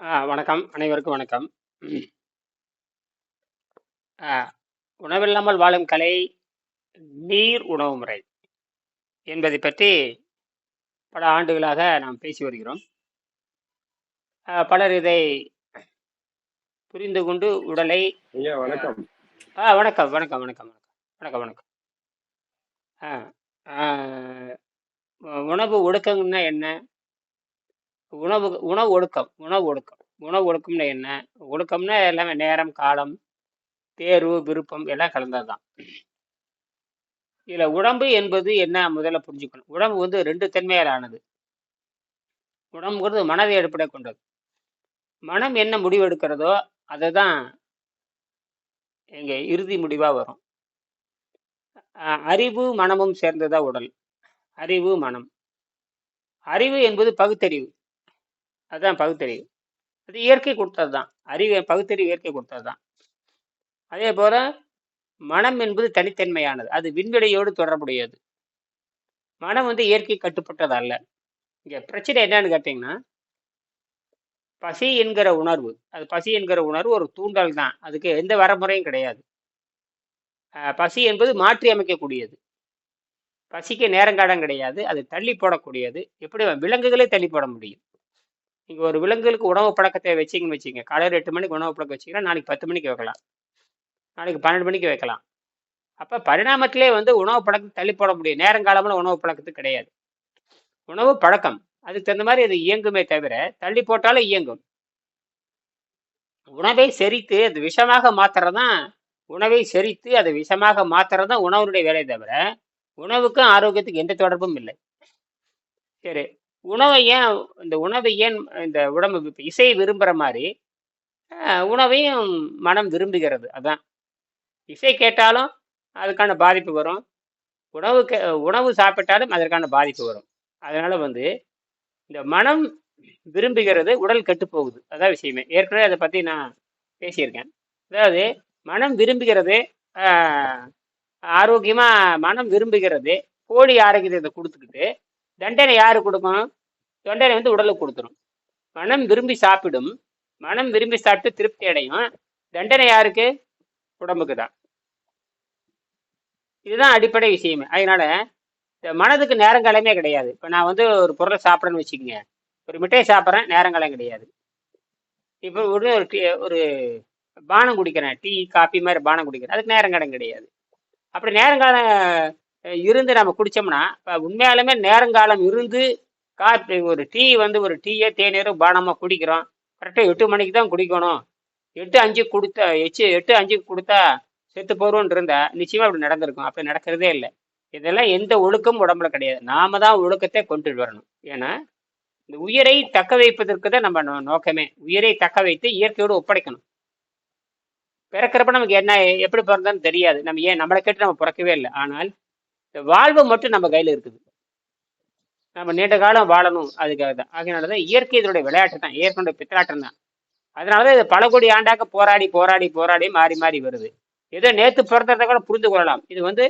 ஆ வணக்கம். அனைவருக்கும் வணக்கம். ஆ உணவில்லாமல் வாழும் கலை, நீர் உணவு முறை என்பதைப் பற்றி பல ஆண்டுகளாக நாம் பேசி வருகிறோம். பலர் இதை புரிந்து கொண்டு உடலை வணக்கம். ஆ வணக்கம், வணக்கம், வணக்கம், வணக்கம். வணக்கம், வணக்கம். உணவு ஒழுக்கம்னா என்ன? உணவு உணவு ஒழுக்கம் உணவு ஒழுக்கம். உணவு ஒழுக்கம்னா என்ன? ஒழுக்கம்னா எல்லாமே நேரம், காலம், தேர்வு, விருப்பம் எல்லாம் கலந்தது தான். உடம்பு என்பது என்ன முதல்ல புரிஞ்சுக்கணும். உடம்பு வந்து ரெண்டு தன்மையால் ஆனது. உடம்புங்கிறது மனதை அடிப்படையாகக் கொண்டது. மனம் என்ன முடிவு எடுக்கிறதோ, அததான் எங்கள் இறுதி முடிவாக வரும். அறிவு, மனமும் சேர்ந்ததா உடல். அறிவு, மனம். அறிவு என்பது பகுத்தறிவு. அதுதான் பகுத்தறிவு. அது இயற்கை கொடுத்தது தான். அறிவு பகுத்தறிவு இயற்கை கொடுத்தது தான். அதே போல் மனம் என்பது தனித்தன்மையானது. அது விண்வெளியோடு தொடர்புடையது. மனம் வந்து இயற்கை கட்டுப்பட்டது அல்ல. இங்கே பிரச்சனை என்னன்னு கேட்டிங்கன்னா பசி என்கிற உணர்வு. அது பசி என்கிற உணர்வு ஒரு தூண்டல் தான். அதுக்கு எந்த வரமுறையும் கிடையாது. பசி என்பது மாற்றி அமைக்கக்கூடியது. பசிக்கு நேரங்காலம் கிடையாது. அது தள்ளி போடக்கூடியது. எப்படி விலங்குகளே தள்ளி போட முடியும். நீங்கள் ஒரு விலங்குகளுக்கு உணவு பழக்கத்தை வச்சீங்கன்னு வச்சுக்கங்க. காலையில 8 மணிக்கு உணவு பழக்கம் வச்சிங்கன்னா நாளைக்கு 10 மணிக்கு வைக்கலாம். நாளைக்கு 12 மணிக்கு வைக்கலாம். அப்போ பரிணாமத்திலே வந்து உணவு பழக்கம் தள்ளி போட முடியும். நேரங்காலமெல்லாம் உணவு பழக்கத்து கிடையாது. உணவு பழக்கம். அதுக்கு தகுந்த மாதிரி அது இயங்குமே தவிர, தள்ளி போட்டாலும் இயங்கும். உணவை செரித்து அது விஷமாக மாத்துறது தான் உணவை செரித்து அதை விஷமாக மாத்துறது தான் உணவினுடைய வேலையை தவிர, உணவுக்கும் ஆரோக்கியத்துக்கு எந்த தொடர்பும் இல்லை. சரி. உணவை ஏன் இந்த உணவை ஏன் இந்த உடம்பு இப்ப இசையை விரும்புகிற மாதிரி உணவையும் மனம் விரும்புகிறது. அதான். இசை கேட்டாலும் அதுக்கான பாதிப்பு வரும். உணவு கே உணவு சாப்பிட்டாலும் அதற்கான பாதிப்பு வரும். அதனால வந்து இந்த மனம் விரும்புகிறது, உடல் கெட்டுப் போகுது. அதான் விஷயமே. ஏற்கனவே அதை பற்றி நான் பேசியிருக்கேன். அதாவது மனம் விரும்புகிறது, ஆரோக்கியமாக மனம் விரும்புகிறது. போலி ஆரோக்கியத்தை கொடுத்துக்கிட்டு தண்டனை யாரு கொடுக்கும் தொண்டனை வந்து உடலுக்கு கொடுத்துரும் மனம் விரும்பி சாப்பிடும். மனம் விரும்பி சாப்பிட்டு திருப்தி அடையும். தண்டனை யாருக்கு? உடம்புக்கு தான். இதுதான் அடிப்படை விஷயமே. அதனால இந்த மனதுக்கு நேரங்காலமே கிடையாது. இப்போ நான் வந்து ஒரு பொருளை சாப்பிட்றேன்னு வச்சுக்கோங்க ஒரு மிட்டாய் சாப்பிட்றேன் நேரங்காலம் கிடையாது. இப்போ ஒரு டீ ஒரு பானம் குடிக்கிறேன். டீ, காஃபி மாதிரி பானம் குடிக்கிறேன். அதுக்கு நேரங்காலம் கிடையாது. அப்படி நேரங்காலம் இருந்து நம்ம குடித்தோம்னா இப்போ உண்மையாலுமே நேரங்காலம் இருந்து காப்பி ஒரு டீ வந்து ஒரு டீயோ, தேநீரோ பானமாக குடிக்கிறோம். கரெக்டாக எட்டு மணிக்கு தான் குடிக்கணும். எட்டு அஞ்சு கொடுத்தா எச்சு எட்டு அஞ்சுக்கு கொடுத்தா செத்து போயிருவோம்ன்னு இருந்தால் நிச்சயமாக அப்படி நடந்திருக்கும். அப்படி நடக்கிறதே இல்லை இதெல்லாம் எந்த ஒழுக்கமும் உடம்புல கிடையாது. நாம தான் ஒழுக்கத்தை கொண்டுட்டு வரணும். ஏன்னா, இந்த உயிரை தக்க வைப்பதற்கு தான் நம்ம நோக்கமே. உயிரை தக்க வைத்து இயற்கையோடு ஒப்படைக்கணும். பிறக்கிறப்ப நமக்கு என்ன எப்படி பிறந்தோன்னு தெரியாது. நம்ம ஏன் நம்மளை கேட்டு நம்ம பிறக்கவே இல்லை ஆனால், வாழ்வு மட்டும் நம்ம கையில இருக்குது. நம்ம நீண்ட காலம் வாழணும் அதுக்காக தான். ஆகையினால தான் இயற்கை இதனுடைய விளையாட்டு தான். இயற்கையுடைய பித்தலாட்டம் தான். அதனால தான் இது பல கோடி ஆண்டாக போராடி, போராடி, போராடி மாறி, மாறி வருது. ஏதோ நேத்து பிறந்ததை கூட புரிந்து கொள்ளலாம். இது வந்து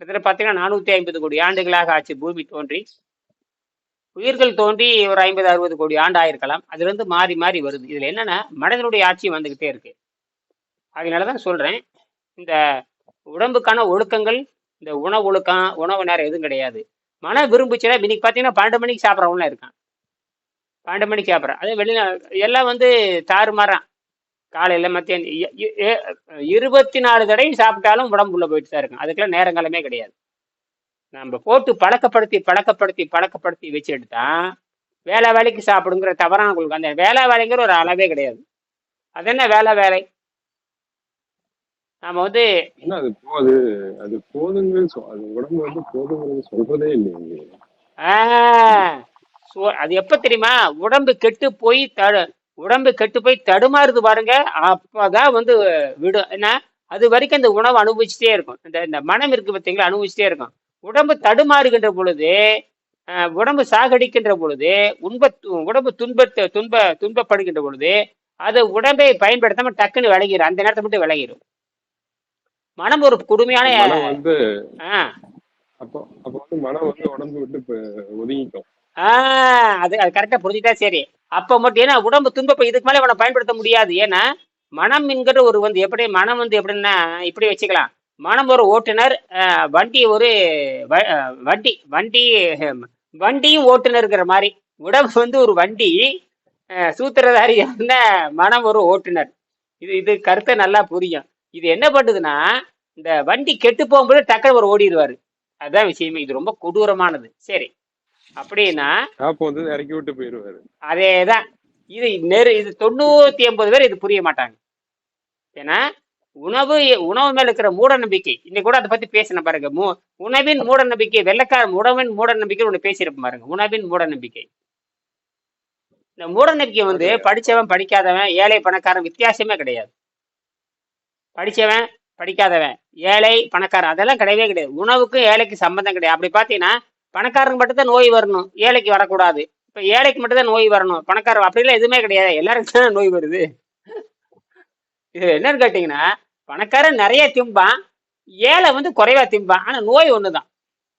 கிட்டத்தட்ட பார்த்தீங்கன்னா 450 கோடி ஆண்டுகளாக ஆச்சு பூமி தோன்றி. உயிர்கள் தோன்றி ஒரு 50, 60 கோடி ஆண்டு ஆயிருக்கலாம். அதுலேருந்து மாறி, மாறி வருது. இதுல என்னன்னா, மனிதனுடைய ஆட்சி வந்துகிட்டே இருக்கு. அதனால தான் சொல்றேன். இந்த உடம்புக்கான ஒழுக்கங்கள், இந்த உணவு ஒழுக்கம், உணவு நேரம் எதுவும் கிடையாது. மனம் விரும்புச்சுன்னா இன்னைக்கு பார்த்தீங்கன்னா 12 மணிக்கு சாப்பிடுறவன்லாம் இருக்கான். 12 மணிக்கு சாப்பிட்றேன் அதே வெளிநா எல்லாம் வந்து தாறுமாறா. காலையில் மத்தியானம் இருபத்தி நாலு எ 24 தடவை சாப்பிட்டாலும் உடம்புக்குள்ள போயிட்டு தான் இருக்கும். அதுக்கெல்லாம் நேரங்காலமே கிடையாது. நம்ம போட்டு பழக்கப்படுத்தி, பழக்கப்படுத்தி, பழக்கப்படுத்தி வச்சுட்டு தான், வேலை வேலைக்கு சாப்பிடுங்கிற தவறான கொள்கை. அந்த வேலை வேலைங்கிற ஒரு அளவே கிடையாது. அது என்ன வேலை வேலை? நாம வந்து ஏன்னா அது போ அது போதுங்கிறது அது உடம்பு வந்து போதுங்கிறது சொல்றதே சோ அது எப்ப தெரியுமா? உடம்பு கெட்டு போய் தடு உடம்பு கெட்டு போய் தடுமாறுது பாருங்க, அப்பதான் வந்து விடும். ஏன்னா, அது வரைக்கும் அந்த உணவ அனுபவிச்சுட்டே இருக்கும். இந்த இந்த மனம் இருக்கு பார்த்தீங்களா? அனுபவிச்சுட்டே இருக்கும். உடம்பு தடுமாறுகின்ற பொழுது, உடம்பு சாகடிக்கின்ற பொழுது, உண்ப உடம்பு துன்பத்த துன்ப துன்பப்படுகின்ற பொழுது, அது உடம்பை பயன்படுத்தாம டக்குன்னு விலகிரும். அந்த நேரத்துல மட்டும் விலகிரும். மனம் ஒரு கொடுமையான வந்து. அப்போ அப்போ வந்து மனம் வந்து உடம்பு விட்டு ஒதுங்கிக்கும். ஆஹ் அது அது கரெக்டா புரிஞ்சுட்டா சரி. அப்ப மட்டும் ஏன்னா உடம்பு துன்ப இப்ப இதுக்கு மேல இவனை பயன்படுத்த முடியாது. ஏன்னா மனம் என்கிற ஒரு வந்து எப்படி மனம் வந்து எப்படின்னா இப்படி வச்சுக்கலாம். மனம் ஒரு ஓட்டுநர் வண்டி ஒரு வண்டி வண்டி வண்டியும் ஓட்டுநருங்கிற மாதிரி. உடம்பு வந்து ஒரு வண்டி சூத்திரதாரி மனம் ஒரு ஓட்டுநர். இது இது கருத்தை நல்லா புரியும். இது என்ன பண்ணுதுன்னா இந்த வண்டி கெட்டு போகும்போது டக்குனு ஒரு ஓடிடுவாரு. அதுதான் விஷயமே. இது ரொம்ப கொடூரமானது. சரி. அப்படின்னா அப்போ வந்து இறக்கி விட்டு போயிருவாரு அதேதான். இது நெரு இது தொண்ணூத்தி எண்பது பேர் இது புரிய மாட்டாங்க. ஏன்னா உணவு உணவு மேல இருக்கிற மூட நம்பிக்கை இன்னைக்கு கூட அதை பத்தி பேசின பாருங்க. மூ உணவின் மூட நம்பிக்கை வெள்ளக்கார உணவின் மூட நம்பிக்கை ஒண்ணு பேசியிருப்போம் பாருங்க. உணவின் மூட நம்பிக்கை இந்த மூட நம்பிக்கை வந்து படிச்சவன் படிக்காதவன் ஏழை பணக்காரன் வித்தியாசமே கிடையாது. படித்தவன் படிக்காதவன். ஏழை பணக்காரன் அதெல்லாம் கிடையவே கிடையாது. உணவுக்கும் ஏழைக்கு சம்பந்தம் கிடையாது. அப்படி பார்த்தீங்கன்னா பணக்காரனுக்கு மட்டும் தான் நோய் வரணும். ஏழைக்கு வரக்கூடாது. இப்போ ஏழைக்கு மட்டும் தான் நோய் வரணும். பணக்காரன் அப்படிலாம் எதுவுமே கிடையாது. எல்லாருக்கும் தான் நோய் வருது? இது என்னன்னு கேட்டிங்கன்னா பணக்காரன் நிறைய திம்பான். ஏழை வந்து குறைவா திம்பான். ஆனால் நோய் ஒன்று தான்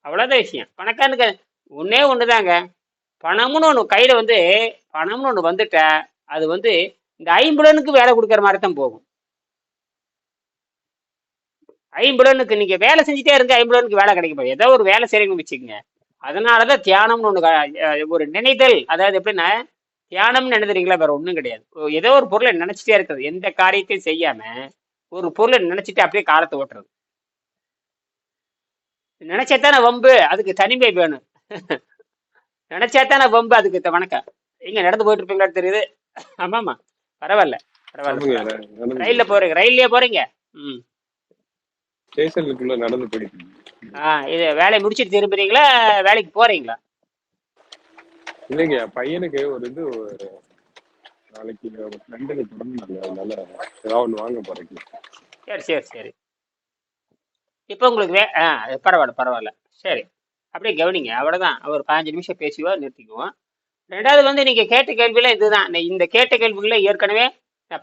அவ்வளோதான் விஷயம். பணக்காரனுக்கு ஒன்றே ஒன்று தாங்க பணம்னு ஒன்று கையில் வந்து பணம்னு ஒன்று வந்துட்ட அது வந்து இந்த ஐம்புலனுக்கு வேலை கொடுக்குற மாதிரி தான் போகும். ஐம்புலனுக்கு நீங்க வேலை செஞ்சுட்டே இருங்க ஐம்புலனுக்கு வேலை கிடைக்க போகுது. ஏதோ ஒரு வேலை செய்யணும்னு வச்சுக்கோங்க. அதனாலதான் தியானம்னு ஒண்ணு ஒரு நினைத்தல் அதாவது எப்படின்னா தியானம்னு நினைக்கிறீங்களா வேற ஒண்ணும் கிடையாது. ஏதோ ஒரு பொருளை நினைச்சிட்டே இருக்கிறது. எந்த காரியத்தையும் செய்யாம ஒரு பொருளை நினைச்சிட்டு அப்படியே காலத்தை ஓட்டுறது. நினைச்சாத்தானே வம்பு அதுக்கு தனிமை வேணும். நினைச்சாத்தானே வம்பு அதுக்கு வணக்கம். எங்க நடந்து போயிட்டு இருப்பீங்களா தெரியுது. ஆமாமா. பரவாயில்ல. பரவாயில்ல நடந்து ரயில்ல போறீங்க ரயில்லயே போறீங்க? ம். ஸ்டேஷனுக்குள்ள நடந்து போயிட்டு ஆ இது வேலையை முடிச்சிட்டு திரும்புறீங்களா? வேலைக்கு போறீங்களா? இல்லைங்க பையனுக்கு ஒரு இது ஒரு நாளைக்கு ஒரு ஃப்ரெண்டுக்கு பிறந்தாங்க அதனால ஏதாவது ஒன்று வாங்க போறேன் சரி சரி சரி. இப்போ உங்களுக்கு வே ஆ பரவாயில்ல பரவாயில்ல. சரி. அப்படியே கவனிங்க அவ்வளோதான் ஒரு பதினஞ்சு நிமிஷம் பேசுவோம் நிறுத்திக்குவோம். ரெண்டாவது வந்து நீங்கள் கேட்ட கேள்வியில் இதுதான். இந்த- கேட்ட கேள்விகளில் ஏற்கனவே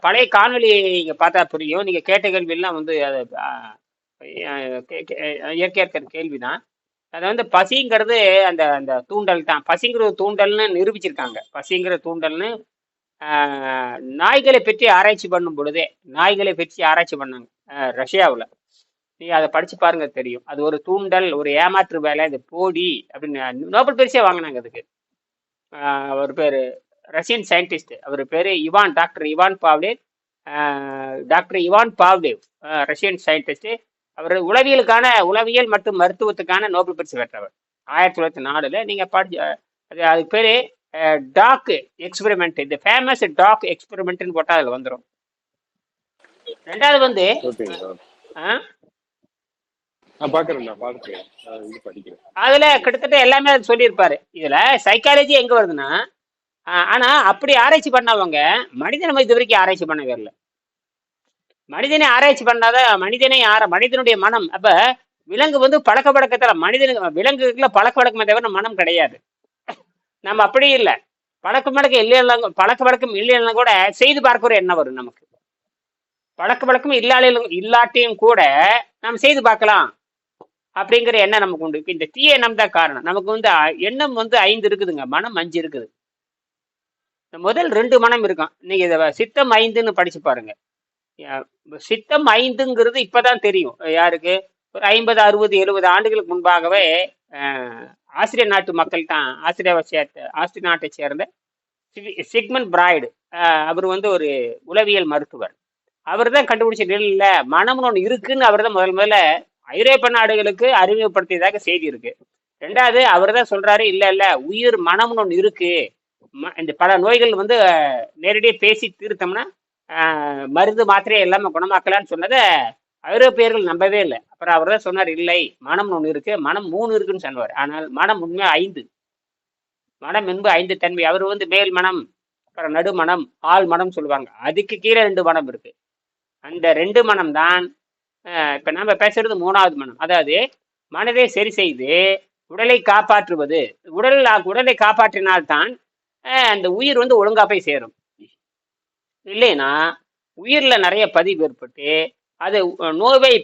பழைய காணொளி நீங்கள் பார்த்தா புரியும். நீங்கள் கேட்ட கேள்வியெல்லாம் வந்து அது இயற்கையாக கேள்விதான் இருக்கிற அது வந்து பசிங்கிறது அந்த அந்த தூண்டல் தான். பசிங்கிற தூண்டல்னு நிரூபிச்சிருக்காங்க. பசிங்கிற தூண்டல்னு நாய்களை பற்றி ஆராய்ச்சி பண்ணும் பொழுதே நாய்களை பற்றி ஆராய்ச்சி பண்ணாங்க ரஷ்யாவில். நீ அதை படிச்சு பாருங்க தெரியும். அது ஒரு தூண்டல் ஒரு ஏமாற்று வேலை இது போடி அப்படின்னு நோபல் பரிசே வாங்கினாங்க அதுக்கு. அவர் பேர் ரஷ்யன் சயின்டிஸ்ட். அவர் பேர் Ivan doctor Ivan Pavlov doctor Ivan Pavlov Russian scientist அவர் உளவியலுக்கான உளவியல் மற்றும் மருத்துவத்துக்கான நோபல் பரிசு பெற்றவர். ஆயிரத்தி தொள்ளாயிரத்தி நாலுல நீங்க படி அது அதுக்கு பேரு டாக் எக்ஸ்பெரிமெண்ட். இந்த ஃபேமஸ் டாக் எக்ஸ்பெரிமெண்ட்னு போட்டா அதுல வந்துடும் ரெண்டாவது வந்து அதுல கிட்டத்தட்ட எல்லாமே சொல்லியிருப்பாரு. இதுல சைக்காலஜி எங்க வருதுன்னா ஆனா அப்படி ஆராய்ச்சி பண்ணவங்க மனிதனை இது வரைக்கும் ஆராய்ச்சி பண்ணவே இல்லை. மனிதனை ஆராய்ச்சி பண்ணாத மனிதனை ஆர மனிதனுடைய மனம். அப்ப விலங்கு வந்து பழக்க பழக்கத்துல மனிதனுக்கு விலங்குக்குள்ள பழக்க வழக்கமே தவிர மனம் கிடையாது. நம்ம அப்படி இல்லை. பழக்க வழக்கம் இல்லைன்னா பழக்க வழக்கம் இல்லைன்னா கூட செய்து பார்க்கிற எண்ணம் வரும் நமக்கு. பழக்க வழக்கம் இல்லாலும் இல்லாட்டியும் கூட நாம் செய்து பார்க்கலாம் அப்படிங்கிற எண்ணம் நமக்கு உண்டு. இந்த தீய எண்ணம் தான் காரணம். நமக்கு வந்து எண்ணம் வந்து ஐந்து இருக்குதுங்க. மனம் அஞ்சு இருக்குது. இந்த முதல் ரெண்டு மனம் இருக்கும். நீங்க இதை சித்தம் ஐந்துன்னு படிச்சு பாருங்க. சித்தம் ஐந்துங்கிறது இப்பதான் தெரியும். யாருக்கு? ஒரு ஐம்பது அறுபது எழுபது ஆண்டுகளுக்கு முன்பாகவே ஆஸ்திரிய நாட்டு மக்கள் தான் ஆஸ்திரேலியாவை சேர்ந்த ஆஸ்திரிய நாட்டை சேர்ந்த சிக்மன் பிராய்டு அவர் வந்து ஒரு உளவியல் மருத்துவர். அவர் தான் கண்டுபிடிச்ச இல்ல மனம்னு ஒன்று இருக்குன்னு அவர் தான் முதல் முதல்ல ஐரோப்பிய நாடுகளுக்கு அறிமுகப்படுத்தியதாக செய்தி இருக்கு. ரெண்டாவது அவர் தான் சொல்றாரு இல்ல இல்ல உயிர் மனம்னு ஒன்று இருக்கு. ம- இந்த பல நோய்கள் வந்து நேரடியாக பேசி தீர்த்தோம்னா மருந்து மாத்திரையே எல்லாமே குணமாக்கலான்னு சொன்னதை ஐரோப்பியர்கள் நம்பவே இல்லை. அப்புறம் அவர் தான் சொன்னார் இல்லை மனம் ஒன்று இருக்கு மனம் மூணு இருக்குன்னு சொன்னார் ஆனால் மனம் உண்மை ஐந்து. மனம் என்பது ஐந்து தன்மை. அவர் வந்து மேல் மனம் அப்புறம் நடுமனம் ஆள் மனம் சொல்லுவாங்க. அதுக்கு கீழே ரெண்டு மனம் இருக்கு. அந்த ரெண்டு மனம் தான் இப்போ இப்ப நம்ம பேசுறது மூணாவது மனம். அதாவது மனதை சரி செய்து உடலை காப்பாற்றுவது. உடல் உடலை காப்பாற்றினால்தான் அந்த உயிர் வந்து ஒழுங்கா போய் சேரும். இல்லைன்னா உயிரில் நிறைய பதிவு ஏற்பட்டு அது அஹ்,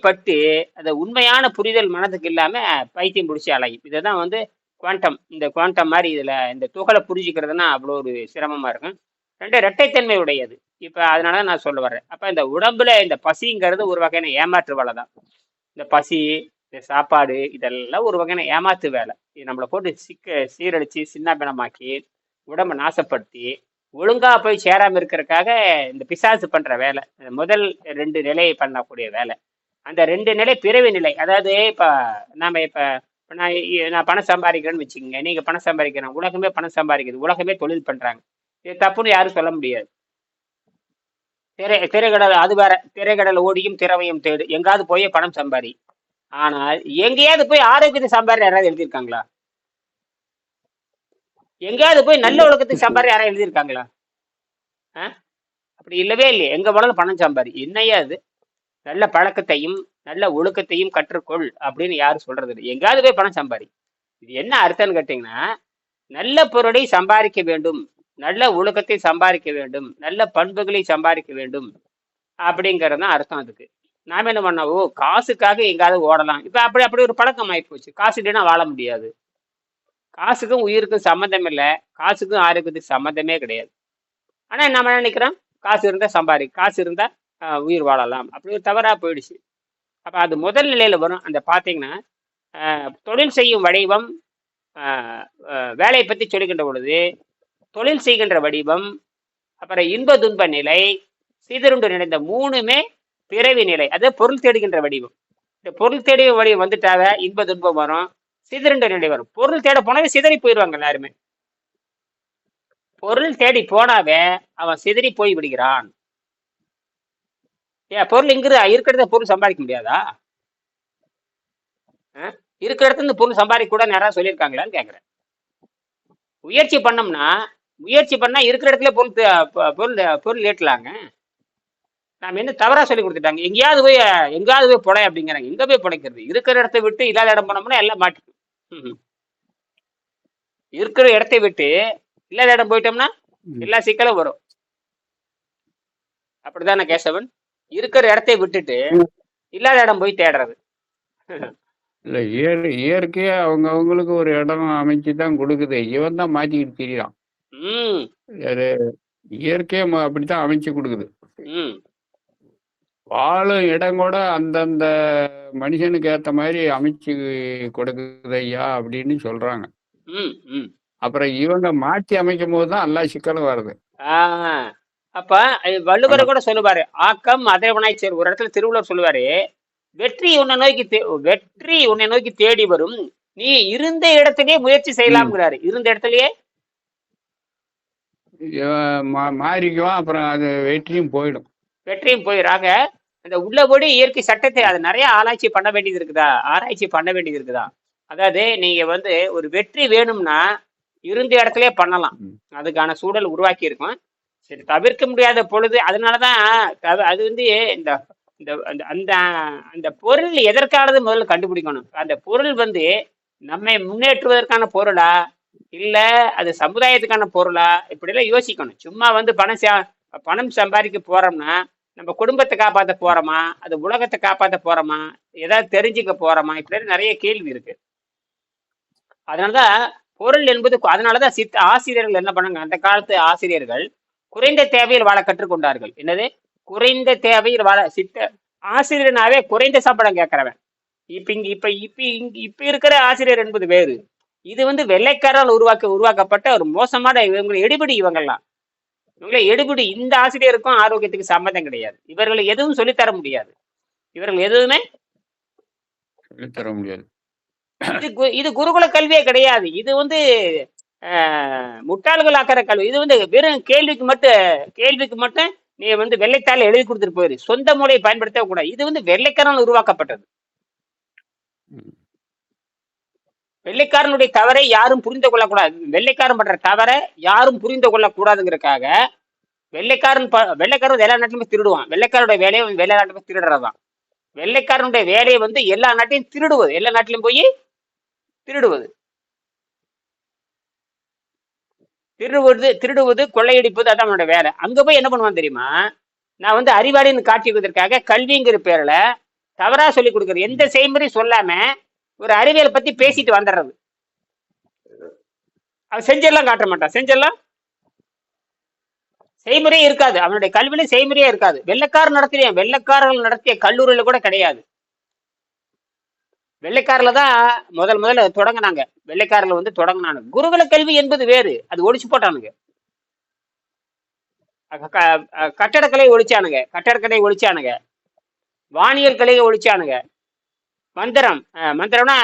பட்டு அதை உண்மையான புரிதல் மனதுக்கு இல்லாமல் பைத்தியம் பிடிச்சி அலையும். இதை தான் வந்து குவாண்டம். இந்த குவாண்டம் மாதிரி இதில் இந்த துகளை புரிஞ்சுக்கிறதுனா அவ்வளோ ஒரு சிரமமாக இருக்கும். ரெண்டு இரட்டைத்தன்மை உடையது. இப்போ அதனால தான் நான் சொல்ல வர்றேன். அப்போ இந்த உடம்புல இந்த பசிங்கிறது ஒரு வகையான ஏமாற்று வேலை தான். இந்த பசி இந்த சாப்பாடு இதெல்லாம் ஒரு வகையான ஏமாத்து வேலை. இது நம்மளை போட்டு சிக்க சீரழித்து சின்ன பிணமாக்கி உடம்பை நாசப்படுத்தி ஒழுங்கா போய் சேராம இருக்கிறதுக்காக இந்த பிசாசு பண்ற வேலை. முதல் ரெண்டு நிலையை பண்ணக்கூடிய வேலை. அந்த ரெண்டு நிலை பிறவி நிலை. அதாவது இப்ப நாம இப்ப நான் நான் பணம் சம்பாதிக்கிறேன்னு வச்சுக்கோங்க. நீங்க பணம் சம்பாதிக்கிறேன். உலகமே பணம் சம்பாதிக்குது. உலகமே தொழில் பண்றாங்க. இது தப்புன்னு யாரும் சொல்ல முடியாது. திரை திரைக்கடல் அது வேற. திரைக்கடல் ஓடியும் திறமையும் தேடு. எங்காவது போய் பணம் சம்பாதி. ஆனால் எங்கேயாவது போய் ஆரோக்கியத்தை சம்பாதி யாராவது எழுதியிருக்காங்களா? எங்கேயாவது போய் நல்ல ஒழுக்கத்துக்கு சம்பாதி யாரும் எழுதியிருக்காங்களா? ஆ? அப்படி இல்லவே இல்லையே. எங்க போனாலும் பணம் சம்பாதி என்னையா அது நல்ல பழக்கத்தையும் நல்ல ஒழுக்கத்தையும் கற்றுக்கொள் அப்படின்னு யாரும் சொல்றது இல்லை எங்காவது போய் பணம் சம்பாதி இது என்ன அர்த்தம்னு கேட்டீங்கன்னா நல்ல பொருளை சம்பாதிக்க வேண்டும். நல்ல ஒழுக்கத்தை சம்பாதிக்க வேண்டும். நல்ல பண்புகளை சம்பாதிக்க வேண்டும். அப்படிங்கிறது தான் அர்த்தம் அதுக்கு. நாம என்ன பண்ணோம் ஓ காசுக்காக எங்காவது ஓடலாம். இப்போ அப்படி அப்படி ஒரு பழக்கம் ஆகி போச்சு காசு இல்லைன்னா வாழ முடியாது. காசுக்கும் உயிருக்கும் சம்மந்தம் இல்லை. காசுக்கும் ஆரோக்கியத்துக்கு சம்மந்தமே கிடையாது. ஆனால் நம்ம என்ன நினைக்கிறோம்? காசு இருந்தால் சம்பாதி காசு இருந்தால் உயிர் வாழலாம். அப்படி ஒரு தவறாக போயிடுச்சு. அப்போ அது முதல் நிலையில் வரும். அந்த பார்த்தீங்கன்னா தொழில் செய்யும் வடிவம் வேலையை பற்றி சொல்லுகின்ற பொழுது தொழில் செய்கின்ற வடிவம் அப்புறம் இன்ப துன்ப நிலை சிதறுண்டு நினைந்த மூணுமே பிறவி நிலை. அது பொருள் தேடுகின்ற வடிவம். இந்த பொருள் தேடிய வடிவம் வந்துட்டாவே இன்ப துன்பம் வரும். சிதறுண்ட நிலை வரும். பொருள் தேட போனாவே சிதறி போயிடுவாங்க எல்லாருமே. பொருள் தேடி போனாவே அவன் சிதறி போய் விடுகிறான். ஏன்? பொருள் இங்கிரு இருக்கிறத பொருள் சம்பாதிக்க முடியாதா? இருக்கிற இடத்துல இருந்து பொருள் சம்பாதிக்க கூட யாராவது சொல்லியிருக்காங்களான்னு கேட்குறேன் முயற்சி பண்ணோம்னா முயற்சி பண்ணா இருக்கிற இடத்துல பொருள் பொருள் பொருள் ஏற்றலாங்க. நாம் என்ன தவறாக சொல்லி கொடுத்துட்டாங்க? எங்கேயாவது போய் எங்கேயாவது போய் புடை அப்படிங்கிறாங்க. எங்கே போய் புடைக்கிறது? இருக்கிற இடத்த விட்டு இல்லாத இடம் போனோம்னா எல்லாம் மாட்டிக்கும். இருக்கிற இடத்தை விட்டு இல்லாத இடம் போயிட்டோம்னா. எல்லா சிக்கலும் வரும். அப்படிதானே கேசவன்? இருக்கிற இடத்தை விட்டுட்டு இல்லாத இடம் போய் தேடுறது. இல்ல இயற் இயற்கையா அவங்க அவங்களுக்கு ஒரு இடம் அமைச்சு தான் கொடுக்குது. இவன் தான் மாத்திக்கிட்டு திரியான் ம். அது இயற்கையா அப்படித்தான் அமைச்சு கொடுக்குது. வாழும் இடம் கூட அந்தந்த மனுஷனுக்கு ஏத்த மாதிரி அமைச்சு கொடுக்குது ஐயா அப்படின்னு சொல்றாங்க. அப்புறம் இவங்க மாற்றி அமைக்கும் போது தான் எல்லா சிக்கலும் வருது. அப்ப வள்ளுவர் கூட சொல்லுவாரு ஆக்கம் அதேவனாய் சேர் ஒரு இடத்துல திருவள்ளுவர் சொல்லுவாரு வெற்றி உன்னை நோக்கி வெற்றி உன்னை நோக்கி தேடி வரும். நீ இருந்த இடத்திலேயே முயற்சி செய்யலாம்ங்கிறாரு. இருந்த இடத்துலயே? இவன் மா- மாறிக்குவான் அப்புறம் அது வெற்றியும் போயிடும். வெற்றியும் போயிராக அந்த உள்ளபடி இயற்கை சட்டத்தை அது நிறைய ஆராய்ச்சி பண்ண வேண்டியது இருக்குதா? ஆராய்ச்சி பண்ண வேண்டியது இருக்குதா? அதாவது நீங்க வந்து ஒரு வெற்றி வேணும்னா இருந்த இடத்துலயே பண்ணலாம். அதுக்கான சூழல் உருவாக்கி இருக்கும். சரி தவிர்க்க முடியாத பொழுது அதனாலதான் அது வந்து இந்த இந்த அந்த- அந்த அந்த பொருள் எதற்கானது முதல்ல கண்டுபிடிக்கணும். அந்த பொருள் வந்து நம்மை முன்னேற்றுவதற்கான பொருளா? இல்ல அது சமுதாயத்துக்கான பொருளா? இப்படிலாம் யோசிக்கணும். சும்மா வந்து பணம் பணம் சம்பாதிக்க போறோம்னா நம்ம குடும்பத்தை காப்பாற்ற போறோமா? அது உலகத்தை காப்பாற்ற போறோமா? ஏதாவது தெரிஞ்சுக்க போறோமா? இப்படி நிறைய கேள்வி இருக்கு. அதனாலதான் பொருள் என்பது அதனாலதான் சித்த ஆசிரியர்கள் என்ன பண்ணாங்க? அந்த காலத்து ஆசிரியர்கள் குறைந்த தேவையில் வாழ கற்றுக்கொண்டார்கள். என்னது? குறைந்த தேவையில் வாழ சித்த ஆசிரியர்னாவே குறைந்த சம்பளம் கேட்கறவன். இப்ப இங்க இப்ப இப்ப இங்க இப்ப இருக்கிற ஆசிரியர் என்பது வேறு. இது வந்து வெள்ளைக்காரால் உருவாக்க உருவாக்கப்பட்ட ஒரு மோசமான இவங்க எடுபடி இவங்கெல்லாம் இவங்களை எடுபிடி இந்த ஆசிரியருக்கும் ஆரோக்கியத்துக்கு சம்மந்தம் கிடையாது. இவர்கள் எதுவும் சொல்லித்தர முடியாது. இவர்கள் எதுவுமே சொல்லித் தர முடியாது. இது குருகுல கல்வியே கிடையாது. இது வந்து முட்டாள்கள் ஆக்கிற கல்வி. இது வந்து வெறும் கேள்விக்கு மட்டும் கேள்விக்கு மட்டும் நீ வந்து வெள்ளைத்தாள் எழுதி கொடுத்துட்டு போயிரு. சொந்த மூலையை பயன்படுத்த கூடாது. இது வந்து வெள்ளைக்காரன் உருவாக்கப்பட்டது. வெள்ளைக்காரனுடைய தவறை யாரும் புரிந்து கொள்ளக்கூடாது. வெள்ளைக்காரன் பண்ற தவறை யாரும் புரிந்து கொள்ளக்கூடாதுங்கிறதுக்காக வெள்ளைக்காரன் ப- வெள்ளைக்காரன் எல்லா நாட்டிலுமே திருடுவான். வெள்ளைக்காரனுடைய வேலையை வந்து எல்லா நாட்டிலுமே திருடுறதுதான். வெள்ளைக்காரனுடைய வேலையை வந்து எல்லா நாட்டையும் திருடுவது. எல்லா நாட்டிலும் போய் திருடுவது. திருடுவது திருடுவது கொள்ளையடிப்பது அதான் அவனோட வேலை. அங்க போய் என்ன பண்ணுவான் தெரியுமா? நான் வந்து அறிவாளின்னு காட்டிக்குவதற்காக கல்விங்கிற பேர்ல தவறா சொல்லி கொடுக்குறது. எந்த செய்முறையும் சொல்லாம ஒரு அறிவியல் பத்தி பேசிட்டு வந்துடுறது. அவன் செஞ்செல்லாம் காட்ட மாட்டான் செஞ்செல்லாம் செய்முறையே இருக்காது. அவனுடைய கல்வியில செய்முறையே இருக்காது. வெள்ளைக்காரர் நடத்திய வெள்ளைக்காரர்கள் நடத்திய கல்லூரியில கூட கிடையாது. வெள்ளைக்காரில் தான் முதல் முதல்ல தொடங்கினாங்க. வெள்ளைக்காரில் வந்து தொடங்கினானுங்க குருகுல கல்வி என்பது வேறு. அது ஒழிச்சு போட்டானுங்க. கட்டடக்கலை ஒழிச்சானுங்க. கட்டடக்கலை ஒழிச்சானுங்க. வானியல் கலையை ஒழிச்சானுங்க. மந்திரம். மந்திரம்னா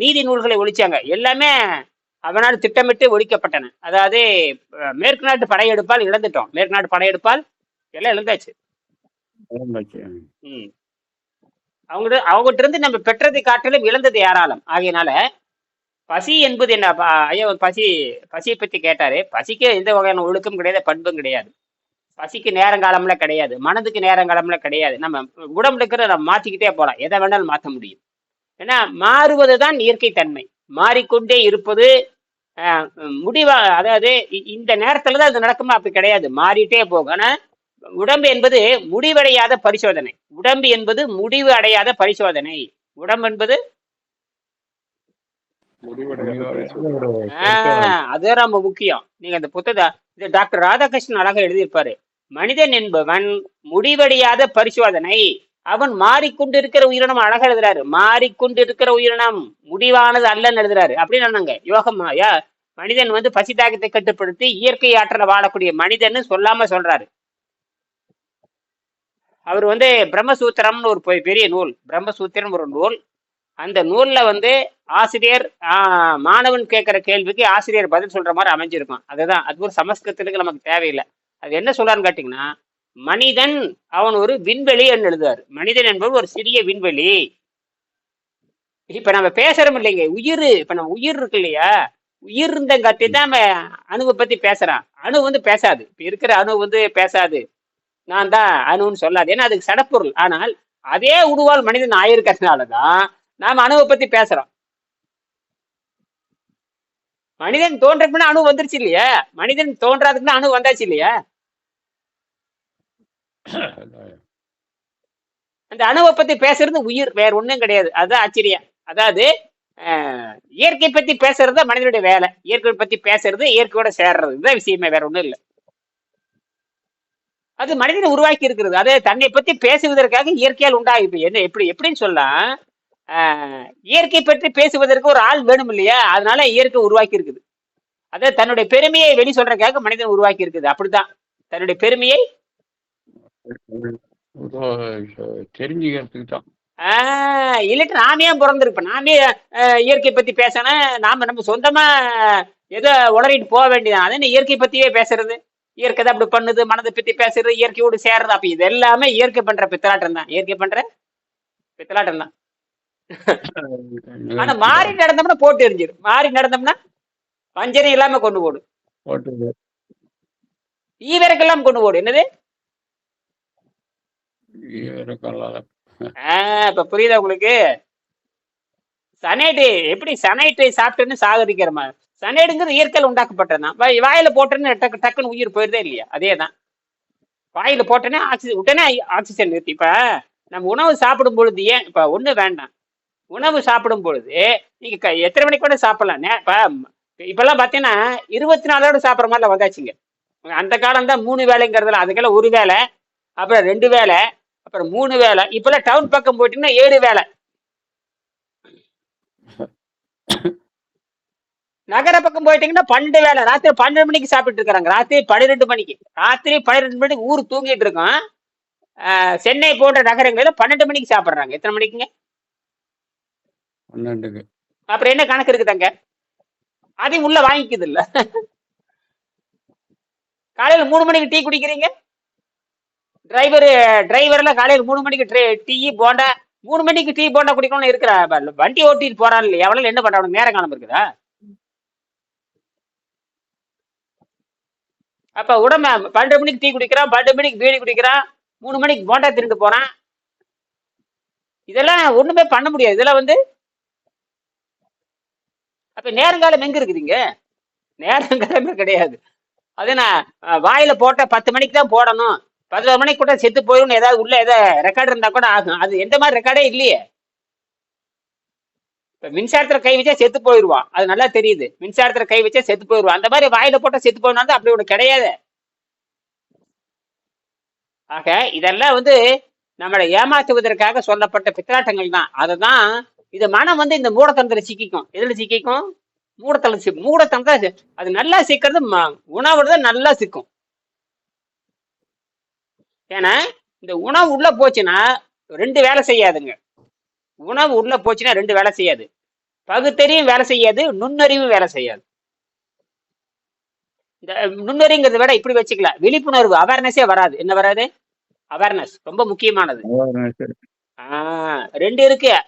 நீதி நூல்களை ஒழிச்சாங்க. எல்லாமே அவனால் திட்டமிட்டு ஒழிக்கப்பட்டன. அதாவது மேற்கு நாட்டு படையெடுப்பால் இழந்துட்டோம். மேற்கு நாட்டு படையெடுப்பால் எல்லாம் இழந்தாச்சு. அவங்க அவங்ககிட்ட இருந்து நம்ம பெற்றதை காட்டிலும் இழந்தது ஏராளம். ஆகையினால பசி என்பது என்ன ஐயா பசி பசியை பத்தி கேட்டாரு. பசிக்கு எந்த வகையான ஒழுக்கம் கிடையாது பண்பும் கிடையாது. பசிக்கு நேரங்காலம்ல கிடையாது. மனதுக்கு நேரங்காலம்ல கிடையாது. நம்ம உடம்புல இருக்கிற நம்ம மாத்திக்கிட்டே போலாம் எதை வேணாலும் மாற்ற முடியும். ஏன்னா மாறுவது தான் இயற்கை தன்மை மாறிக்கொண்டே இருப்பது ஆஹ், முடிவா அதாவது இந்த நேரத்துல தான் அது நடக்குமா? அப்படி கிடையாது. மாறிட்டே போகும். ஆனா உடம்பு என்பது முடிவடையாத பரிசோதனை. உடம்பு என்பது முடிவு அடையாத பரிசோதனை. உடம்பு என்பது அது ரொம்ப முக்கியம். நீங்க அந்த புத்தக இது டாக்டர் ராதாகிருஷ்ணன் அழகா எழுதியிருப்பாரு. மனிதன் என்பவன் முடிவடையாத பரிசோதனை. அவன் மாறிக்கொண்டிருக்கிற உயிரினம் அழகா எழுதுறாரு. மாறிக்கொண்டிருக்கிற உயிரினம் முடிவானது அல்லன்னு எழுதுறாரு. அப்படின்னு என்னங்க யோகம் யா மனிதன் வந்து பசி தாகத்தை கட்டுப்படுத்தி இயற்கை ஆற்றல வாழக்கூடிய மனிதன்னு சொல்லாம சொல்றாரு. அவர் வந்து பிரம்மசூத்திரம்னு ஒரு பெரிய நூல். பிரம்மசூத்திரம் ஒரு நூல். அந்த நூல்ல வந்து ஆசிரியர் மாணவன் கேட்கிற கேள்விக்கு ஆசிரியர் பதில் சொல்ற மாதிரி அமைஞ்சிருக்கும். அதுதான். அது ஒரு சமஸ்கிருதத்துக்கு நமக்கு தேவையில்லை. அது என்ன சொல்றான்னு கேட்டீங்கன்னா மனிதன் அவன் ஒரு விண்வெளி எழுதுவார். மனிதன் என்பது ஒரு சிறிய விண்வெளி. இப்ப நம்ம பேசுறோம் இல்லைங்க உயிர். இப்ப நம்ம உயிர் இருக்கு இல்லையா? உயிர் இருந்த கத்தி தான் நம்ம அணுவை பத்தி பேசுறான். அணு வந்து பேசாது. இப்ப இருக்கிற அணு வந்து பேசாது. நான் தான் அணுன்னு சொல்லாது. ஏன்னா அதுக்கு சடப்பொருள். ஆனால் அதே உடுவால் மனிதன் ஆயிருக்கிறதுனாலதான் நாம அணுவை பத்தி பேசுறோம். மனிதன் தோன்றதுக்கு அணு வந்துருச்சு இல்லையா? மனிதன் தோன்றாதுக்குன்னு அணு வந்தாச்சு இல்லையா? அந்த அணுவை பத்தி பேசுறது உயிர் வேற ஒண்ணும் கிடையாது. அதுதான் ஆச்சரியம். அதாவது இயற்கை பத்தி பேசுறது தான் மனிதனுடைய வேலை. இயற்கை பத்தி பேசுறது இயற்கையோட சேர்றது. இதுதான் விஷயமே வேற ஒண்ணும் இல்லை. அது மனிதனை உருவாக்கி இருக்கிறது. அது தன்னை பத்தி பேசுவதற்காக இயற்கையால் உண்டாகி என்ன எப்படி எப்படின்னு சொல்லலாம்? ஆஹ், இயற்கை பற்றி பேசுவதற்கு ஒரு ஆள் வேணும் இல்லையா? அதனால இயற்கை உருவாக்கி இருக்குது. அது தன்னுடைய பெருமையை வெளி சொல்றதுக்காக மனிதன் உருவாக்கி இருக்குது. அப்படிதான் தன்னுடைய பெருமையை தெரிஞ்சுக்கிறதுக்கு தான். இல்லாட்டி பிறந்திருப்போம் நாமே ஆஹ், இயற்கை பத்தி பேசணும் நாம நம்ம சொந்தமா ஏதோ உளறிட்டு போக வேண்டியதான் அது இயற்கை பத்தியே பேசுறது? இயற்கை தான் அப்படி பண்ணுது மனதை பத்தி பேசுறது இயற்கையோடு சேர்றது. அப்ப இது எல்லாமே இயற்கை பண்ற பித்தலாட்டம் தான். இயற்கை பண்ற பித்தலாட்டம் தான். ஆனா மாறி நடந்தோம்னா போட்டு எரிஞ்சிடும் மாறி நடந்தோம்னா வஞ்சனை இல்லாம கொண்டு போடும் ஈவரைக்கெல்லாம் கொண்டு போடும் என்னது? இப்ப புரியுதா உங்களுக்கு? சனைடு எப்படி சனைட்டை சாப்பிட்டுன்னு சாகரிக்கிறமா சனைடுங்கிறது இயற்கையில் உண்டாக்கப்பட்டதுதான் வாயில போட்டோன்னு டக்கு டக்குன்னு உயிர் போயிருதே இல்லையா? அதே தான். வாயில போட்டோன்னே ஆக்சிஜன் உடனே ஆக்சிஜன் நிறுத்தி. இப்ப நம்ம உணவு சாப்பிடும் பொழுது ஏன் இப்ப ஒண்ணு வேண்டாம். உணவு சாப்பிடும் பொழுது நீங்க க- எத்தனை மணிக்கு கூட சாப்பிடலாம். இப்ப இப்பெல்லாம் பாத்தீங்கன்னா இருபத்தி நாலோட சாப்பிட்ற மாதிரிலாம் வந்தாச்சுங்க. அந்த காலம் தான் மூணு வேலைங்கிறதுல அதுக்கெல்லாம் ஒரு வேலை அப்புறம் ரெண்டு வேலை அப்புறம் மூணு வேலை இப்பெல்லாம் டவுன் பக்கம் போயிட்டீங்கன்னா ஏழு வேலை நகர பக்கம் போயிட்டீங்கன்னா பன்னெண்டு வேலை ராத்திரி பன்னெண்டு மணிக்கு சாப்பிட்டு இருக்காங்க ராத்திரி பன்னிரெண்டு மணிக்கு. ராத்திரி பன்னிரெண்டு மணிக்கு ஊர் தூங்கிட்டு இருக்கோம். சென்னை போன்ற நகரங்களில் பன்னெண்டு மணிக்கு சாப்பிட்றாங்க. எத்தனை மணிக்குங்க? பன்னெண்டுக்கு. அப்புறம் என்ன கணக்கு இருக்குதாங்க? அதையும் உள்ள வாங்கிக்குது இல்ல காலையில மூணு மணிக்கு டீ குடிக்கிறீங்க? டிரைவரு டிரைவர்லாம் காலையில் மூணு மணிக்கு டீ போண்டா மூணு மணிக்கு டீ போண்டா குடிக்கணும்னு இருக்கிற வண்டி ஓட்டிட்டு போறான் இல்லையா? எவ்வளோ என்ன பண்றான்? நேரம் காலம் இருக்குதா? அப்ப உடம்ப பன்னெண்டு மணிக்கு டீ குடிக்கிறான் பன்னெண்டு மணிக்கு பீடி குடிக்கிறான் மூணு மணிக்கு போண்டா தின்னுட்டு போறான். இதெல்லாம் ஒண்ணுமே பண்ண முடியாது. இதெல்லாம் வந்து அப்ப நேரங்காலம் எங்க இருக்குதுங்க நேரங்காலமே கிடையாது. அது நான் வாயில போட்ட பத்து மணிக்கு தான் போடணும். பதினோரு மணிக்கு கூட செத்து போயிடும் ஏதாவது உள்ள ஏதாவது ரெக்கார்டு இருந்தா கூட ஆகும். அது எந்த மாதிரி ரெக்கார்டே இல்லையே. இப்ப மின்சாரத்துல கை வச்சா செத்து போயிடுவான் அது நல்லா தெரியுது. மின்சாரத்துல கை வச்சா செத்து போயிடுவான் அந்த மாதிரி வாயில போட்டா செத்து போயிடும் அப்படி ஒண்ணு கிடையாது. ஆக இதெல்லாம் வந்து நம்மளை ஏமாற்றுவதற்காக சொல்லப்பட்ட பித்தலாட்டங்கள் தான். அதுதான் இது மனம் வந்து இந்த மூடத்தனத்துல சிக்கிக்கும். எதுல சிக்கிக்கும்? மூடத்தனம் சி மூடத்தனம் தான் அது நல்லா சிக்கிறது உணவு தான் நல்லா சிக்கும். ஏன்னா இந்த உணவு உள்ள போச்சுன்னா ரெண்டு வேலை செய்யாதுங்க. உணவு உள்ள போச்சுன்னா ரெண்டு வேலை செய்யாது. பகுத்தறிவும் வேலை செய்யாது நுண்ணறிவும் வேலை செய்யாது. இந்த நுண்ணறிங்கிறத விட இப்படி வச்சுக்கலாம். விழிப்புணர்வு அவேர்னஸே வராது. என்ன வராது? அவேர்னஸ் ரொம்ப முக்கியமானது. ஆஹ் ரெண்டு இருக்கு.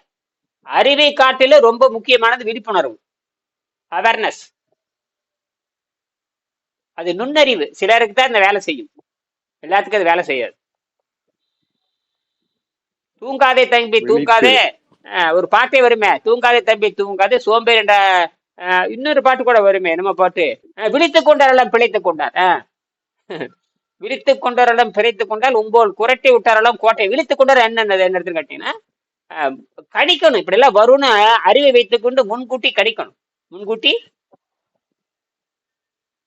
அறிவை காட்டில ரொம்ப முக்கியமானது விழிப்புணர்வு. அவேர்னஸ் அது நுண்ணறிவு. சிலருக்கு தான் இந்த வேலை செய்யும். எல்லாத்துக்கும் அது வேலை செய்யாது. தூங்காதே தம்பி தூங்காதே. ஒரு பாட்டே வருமே. தூங்காதே தம்பி தூங்காதே. சோம்பேறி என்ற இன்னொரு பாட்டு கூட வருமே நம்ம பாட்டு. ஆஹ் விழித்துக் கொண்டாரெல்லாம் பிழைத்துக் கொண்டார். ஆஹ் விழித்துக் கொண்டாரெல்லாம் பிழைத்துக் கொண்டால் உம்போல் குரட்டி விட்டாரெல்லாம் கோட்டை. விழித்துக் கொண்டார் என்னென்னது என்ன எடுத்துன்னு கேட்டீங்கன்னா ஆஹ் கணிக்கணும் இப்படி எல்லாம் வரும்னு அறிவை வைத்துக்கொண்டு முன்கூட்டி கணிக்கணும் முன்கூட்டி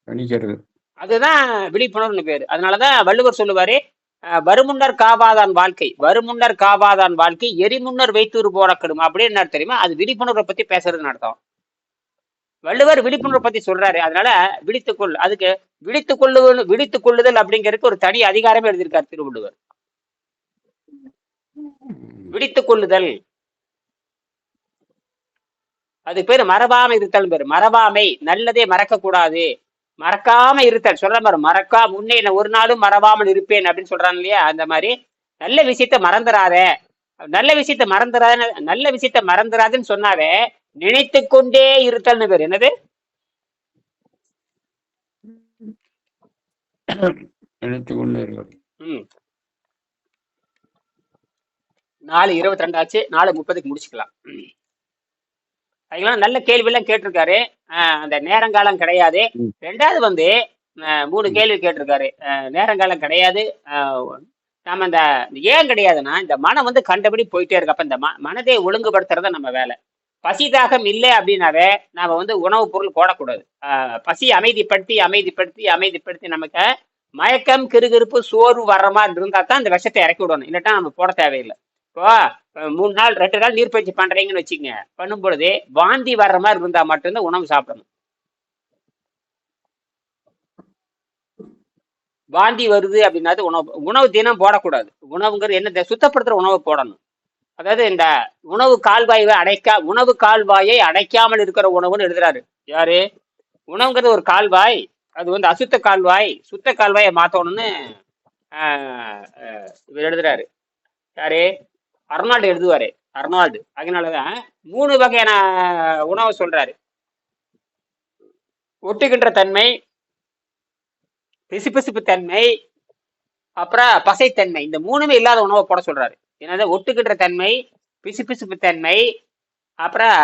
கணிக்கிறது. அதுதான் விழிப்புணர்வுன்னு பேர். அதனாலதான் வள்ளுவர் சொல்லுவாரு வருமுன்னர் காவாதான் வாழ்க்கை வருமுன்னர் காவாதான் வாழ்க்கை எரிமுன்னர் வைத்தூர் போடக்கடும். அப்படின்னு என்ன தெரியுமா? அது விழிப்புணர்வை பத்தி பேசுறதுன்னு அர்த்தம். வள்ளுவர் விழிப்புணர்வை பத்தி சொல்றாரு. அதனால விழித்துக்கொள் அதுக்கு விழித்துக் கொள்ளுதல் விழித்துக் கொள்ளுதல் அப்படிங்கிறதுக்கு ஒரு தனி அதிகாரமே எழுதியிருக்கார் திருவள்ளுவர். விழித்துக் கொள்ளுதல் அதுக்கு பேரு மரபாமை இருத்தல் பேரு. மரபாமை நல்லதே மறக்க கூடாது மறக்காம இருத்தல் சொல்ற மாதிரி மறக்கா முன்னே ஒரு நாளும் மறவாமல் இருப்பேன் அப்படின்னு சொல்றான் இல்லையா? அந்த மாதிரி நல்ல விஷயத்த மறந்துடாத நல்ல விஷயத்த மறந்துடாத நல்ல விஷயத்த மறந்துடாதுன்னு சொன்னாவே நினைத்து கொண்டே இருத்தல்னு பேர். என்னது? நினைத்து கொண்டு நாலு இருபத்தி ரெண்டாச்சு நாலு முப்பதுக்கு முடிச்சுக்கலாம். அதுக்கெல்லாம் நல்ல கேள்வி எல்லாம் கேட்டிருக்காரு அந்த நேரங்காலம் கிடையாது. ரெண்டாவது வந்து மூணு கேள்வி கேட்டிருக்காரு. நேரங்காலம் கிடையாது. ஆஹ் நாம இந்த ஏன் கிடையாதுன்னா இந்த மனம் வந்து கண்டபடி போயிட்டே இருக்கு. அப்ப இந்த ம மனதை ஒழுங்குபடுத்துறத நம்ம வேலை. பசி தாகம் இல்லை அப்படின்னாவே நாம வந்து உணவுப் பொருள் போடக்கூடாது. பசி அமைதிப்படுத்தி அமைதிப்படுத்தி அமைதிப்படுத்தி நமக்கு மயக்கம் கிறுகிறுப்பு சோர்வு வர்ற மாதிரி இருந்தா தான் இந்த விஷத்தை இறக்கி விடணும். இல்லாட்டா நம்ம போட தேவையில்லை. இப்போ மூணு நாள் ரெண்டு நாள் நீர்ப்பயிற்சி பண்றீங்கன்னு வச்சுக்கங்க. பண்ணும் பொழுது வாந்தி வர்ற மாதிரி இருந்தா மட்டும்தான் உணவு சாப்பிடணும். வாந்தி வருது அப்படின்னாது உணவு. உணவு தினம் போடக்கூடாது. உணவுங்கிறது என்ன? சுத்தப்படுத்துற உணவு போடணும். அதாவது இந்த உணவு கால்வாயை அடைக்கா உணவு கால்வாயை அடைக்காமல் இருக்கிற உணவுன்னு எழுதுறாரு. யாரு? உணவுங்கிறது ஒரு கால்வாய். அது வந்து அசுத்த கால்வாய். சுத்த கால்வாயை மாத்தணும்னு இவர் எழுதுறாரு. யாரு? அர்னால்டு எழுதுவாரு. அர்னால்டு. அதனாலதான் மூணு வகையான உணவை சொல்றாரு. ஒட்டுகின்ற தன்மை பிசுபிசுப்பு தன்மை அப்புறம் பசைத்தன்மை. இந்த மூணுமே இல்லாத உணவை போட சொல்றாரு. என்னது? ஒட்டுகின்ற தன்மை பிசுபிசுப்பு தன்மை அப்புறம்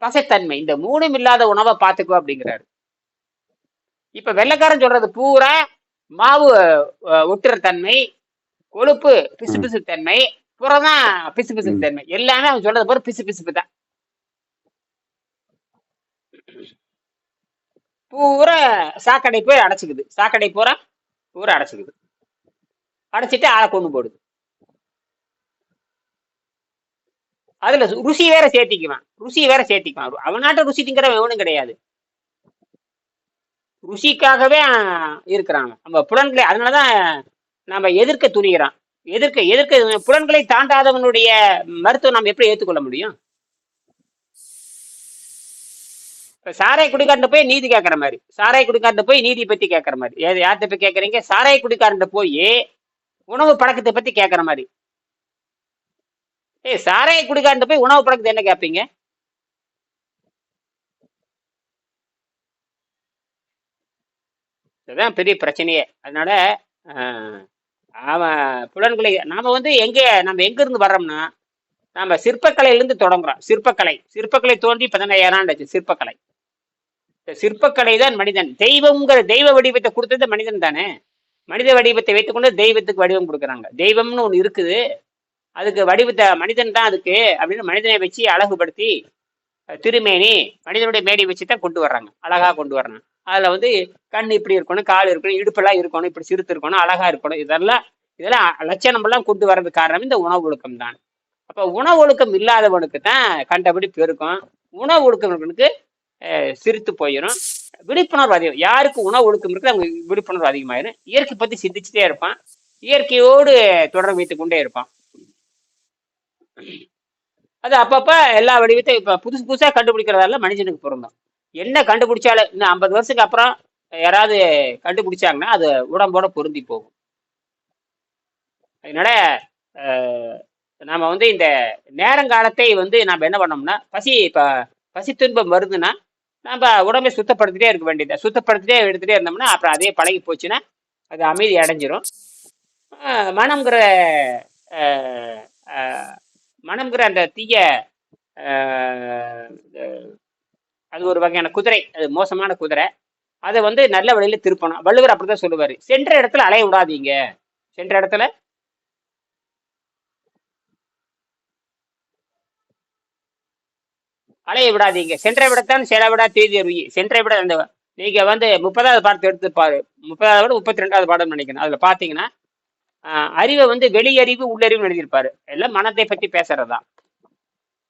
பசைத்தன்மை. இந்த மூணும் இல்லாத உணவை பார்த்துக்கோ அப்படிங்கிறாரு. இப்ப வெள்ளைக்காரன் சொல்றது பூரா மாவு ஒட்டுற தன்மை கொழுப்பு பிசுபிசு தன்மை புறதான் பிசுபிசு ம். தன்மை. எல்லாமே அவன் சொல்றது போற பிசு பிசுப்பு தான் பூரா சாக்கடை போய் அடைச்சிக்குது. சாக்கடை பூரா பூரா அடைச்சிக்குது. அடைச்சிட்டு ஆளை கொண்டு போடுது. அதுல ருசி வேற சேர்த்திக்குவான். ருசி வேற சேர்த்திக்குவான் அவனாட்ட ருசி திங்கிறவன் எவனும் கிடையாது. ருசிக்காகவே அவன் இருக்கிறான். நம்ம புலன்களை அதனாலதான் நம்ம எதிர்க்க துணிகிறான் எதிர்க்க எதிர்க்க புலன்களை தாண்டாதவனுடைய மருத்துவம் நாம் எப்படி ஏற்றுக்கொள்ள முடியும்? இப்போ சாராய குடிக்காரன் போய் நீதி கேட்கற மாதிரி சாராய குடிக்காரன் போய் நீதி பத்தி கேட்கற மாதிரி. ஏது யார்கிட்ட போய் கேட்கறீங்க சாராய குடிக்காரன் போய் உணவு பழக்கத்தை பத்தி கேட்கற மாதிரி. ஏய் சாராய குடிக்காரன் போய் உணவு பழக்கத்தை என்ன கேட்பீங்க இதுதான் பெரிய பிரச்சனையே. அதனால ஆஹ், அவன் புலன்களை நாம வந்து எங்க நம்ம எங்க இருந்து வர்றோம்னா நம்ம சிற்பக்கலையில இருந்து தொடங்குறோம். சிற்பக்கலை. சிற்பக்கலை தோன்றி பதினையாயிரம் ஆண்டு சிற்பக்கலை. இந்த சிற்பக்கலை தான் மனிதன். தெய்வம்ங்கிற தெய்வ வடிவத்தை கொடுத்தது மனிதன் தானே. மனித வடிவத்தை வைத்துக்கொண்டு தெய்வத்துக்கு வடிவம் கொடுக்குறாங்க. தெய்வம்னு ஒண்ணு இருக்குது. அதுக்கு வடிவத்தை மனிதன் தான் அதுக்கு அப்படின்னு மனிதனை வச்சு அழகுபடுத்தி திருமேனி மனிதனுடைய மேடி வச்சு தான் கொண்டு வர்றாங்க. அழகா கொண்டு வர்றாங்க அதுல வந்து கண் இப்படி இருக்கணும் கால் இருக்கணும் இடுப்பெல்லாம் இருக்கணும் இப்படி சிறுத்து இருக்கணும் அழகா இருக்கணும். இதெல்லாம் இதெல்லாம் லட்சணம் எல்லாம் கொண்டு வர்றது காரணம் இந்த உணவு ஒழுக்கம் தான் அப்ப உணவு ஒழுக்கம் இல்லாதவனுக்கு தான் கண்டபடி பெருக்கும். உணவு ஒழுக்கம் சிரித்து போயிடும் விழிப்புணர்வு அதிகம். யாருக்கு உணவு ஒழுக்கம் இருக்குது அவங்க விழிப்புணர்வு அதிகமாயிரும். இயற்கை பத்தி சிந்திச்சுட்டே இருப்பான். இயற்கையோடு தொடர்பு வைத்துக் கொண்டே இருப்பான். அது அப்பப்ப எல்லா வடிவத்தையும் இப்ப புதுசு புதுசா கண்டுபிடிக்கிறதால மனுஷனுக்கு பொருந்தும். என்ன கண்டுபிடிச்சாலும் இன்னும் ஐம்பது வருஷத்துக்கு அப்புறம் யாராவது கண்டுபிடிச்சாங்கன்னா அது உடம்போட பொருந்தி போகும். அதனால அஹ், நாம வந்து இந்த நேரங்காலத்தை வந்து நம்ம என்ன பண்ணோம்னா பசி இப்ப பசி துன்பம் வருதுன்னா நம்ம உடம்பை சுத்தப்படுத்திட்டே இருக்க வேண்டியது சுத்தப்படுத்திட்டே எடுத்துட்டே இருந்தோம்னா அப்புறம் அதே பழகி போச்சுன்னா அது அமைதி அடைஞ்சிரும். மனம்ங்கிற மனம்ங்கிற அந்த தீய அது ஒரு வகையான குதிரை அது மோசமான குதிரை. அதை வந்து நல்ல வழியில் திருப்பணும். வள்ளுவர் அப்படிதான் சொல்லுவார். சென்ற இடத்துல அலைய விடாதீங்க. சென்ற இடத்துல அலைய விடாதீங்க. சென்ற விடத்தான் செல விடா தேதி அறிவி சென்ற விட அந்த நீங்க வந்து முப்பதாவது பாடத்தை எடுத்து பாரு. முப்பதாவது விட முப்பத்தி ரெண்டாவது பாடம் நினைக்கணும் அதுல பாத்தீங்கன்னா அறிவை வந்து வெளியறிவு உள்ளறிவு எழுதியிருப்பாரு. எல்லாம் மனத்தை பற்றி பேசுறதுதான்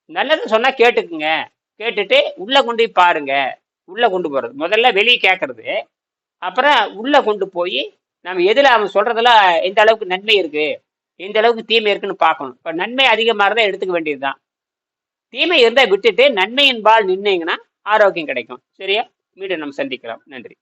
நல்லது சொன்னா கேட்டுக்குங்க. கேட்டுட்டு உள்ள கொண்டு போய் பாருங்க. உள்ள கொண்டு போறது. முதல்ல வெளியே கேட்கறது அப்புறம் உள்ள கொண்டு போய் நம்ம எதுல அவன் சொல்றதுல எந்த அளவுக்கு நன்மை இருக்கு? எந்த அளவுக்கு தீமை இருக்குன்னு பார்க்கணும். இப்ப நன்மை அதிகமாக இருந்தால் எடுத்துக்க வேண்டியதுதான். தீமை இருந்தால் விட்டுட்டு நன்மையின் பால் நின்னீங்கன்னா ஆரோக்கியம் கிடைக்கும். சரியா? மீண்டும் நம்ம சந்திக்கலாம். நன்றி.